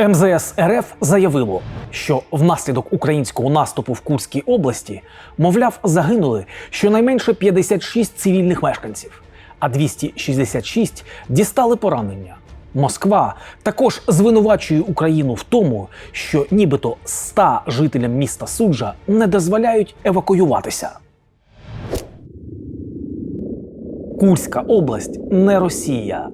МЗС РФ заявило, що внаслідок українського наступу в Курській області, мовляв, загинули щонайменше 56 цивільних мешканців, а 266 дістали поранення. Москва також звинувачує Україну в тому, що нібито 100 жителям міста Суджа не дозволяють евакуюватися. Курська область не Росія.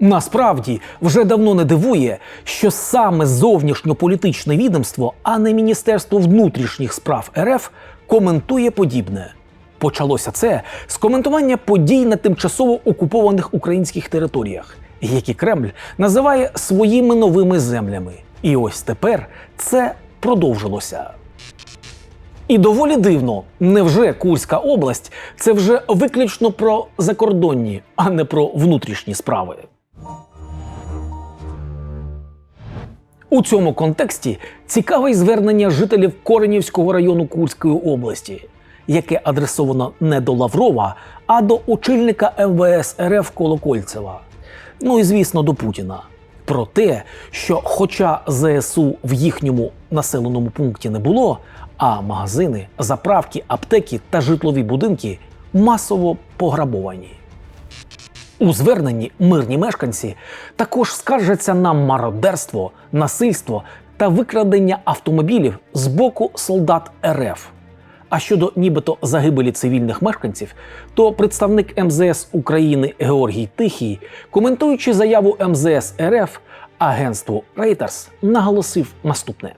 Насправді вже давно не дивує, що саме зовнішньополітичне відомство, а не Міністерство внутрішніх справ РФ коментує подібне. Почалося це з коментування подій на тимчасово окупованих українських територіях, які Кремль називає своїми новими землями. І ось тепер це продовжилося. І доволі дивно, невже Курська область це вже виключно про закордонні, а не про внутрішні справи. У цьому контексті цікаве звернення жителів Коренівського району Курської області, яке адресовано не до Лаврова, а до очільника МВС РФ Колокольцева. Ну і звісно, до Путіна. Про те, що, хоча ЗСУ в їхньому населеному пункті не було, а магазини, заправки, аптеки та житлові будинки масово пограбовані. У зверненні мирні мешканці також скаржаться на мародерство, насильство та викрадення автомобілів з боку солдат РФ. А щодо нібито загибелі цивільних мешканців, то представник МЗС України Георгій Тихій, коментуючи заяву МЗС РФ, агентству Reuters наголосив наступне.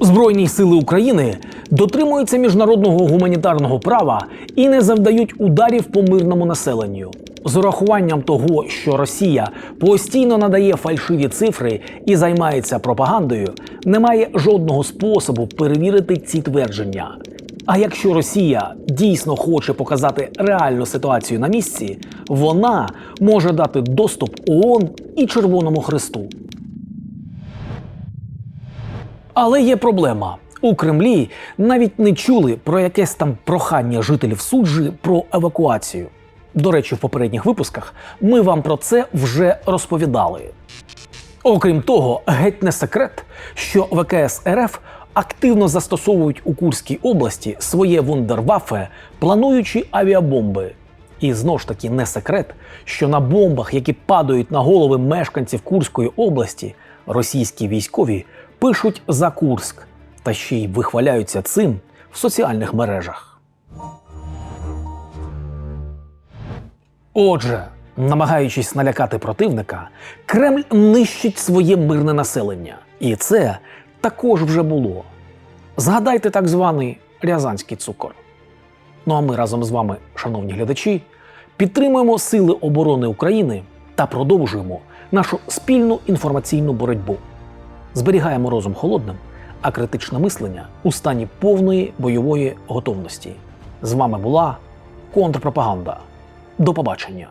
Збройні сили України дотримуються міжнародного гуманітарного права і не завдають ударів по мирному населенню. З урахуванням того, що Росія постійно надає фальшиві цифри і займається пропагандою, немає жодного способу перевірити ці твердження. А якщо Росія дійсно хоче показати реальну ситуацію на місці, вона може дати доступ ООН і Червоному Христу. Але є проблема. У Кремлі навіть не чули про якесь там прохання жителів суджі про евакуацію. До речі, в попередніх випусках ми вам про це вже розповідали. Окрім того, геть не секрет, що ВКС РФ активно застосовують у Курській області своє вундервафе, плануючи авіабомби. І знову ж таки не секрет, що на бомбах, які падають на голови мешканців Курської області, російські військові пишуть за Курськ та ще й вихваляються цим в соціальних мережах. Отже, намагаючись налякати противника, Кремль нищить своє мирне населення. І це також вже було. Згадайте так званий рязанський цукор. Ну а ми разом з вами, шановні глядачі, підтримуємо Сили оборони України та продовжуємо нашу спільну інформаційну боротьбу. Зберігаємо розум холодним, а критичне мислення у стані повної бойової готовності. З вами була контрпропаганда. До побачення!